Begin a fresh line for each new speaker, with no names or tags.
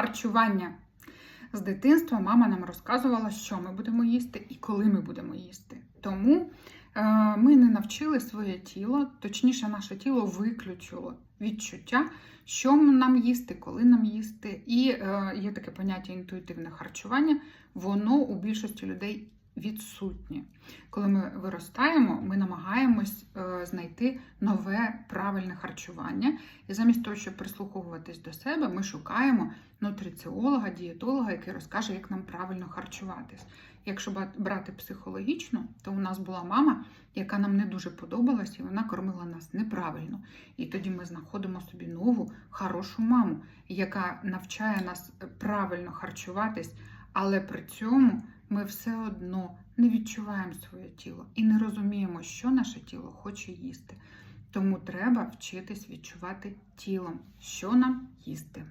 Харчування. З дитинства мама нам розказувала, що ми будемо їсти і коли ми будемо їсти. Тому е, ми не навчили своє тіло, точніше, наше тіло виключило відчуття, що нам їсти, коли нам їсти. І е, є таке поняття інтуїтивне харчування, воно у більшості людей відсутнє. Коли ми виростаємо, ми намагаємось е, знайти нове правильне харчування. І замість того, щоб прислуховуватись до себе, ми шукаємо нутриціолога, дієтолога, який розкаже, як нам правильно харчуватись. Якщо брати психологічно, то у нас була мама, яка нам не дуже подобалась, і вона кормила нас неправильно. І тоді ми знаходимо собі нову хорошу маму, яка навчає нас правильно харчуватись, але при цьому ми все одно не відчуваємо своє тіло і не розуміємо, що наше тіло хоче їсти. Тому треба вчитись відчувати тілом, що нам їсти.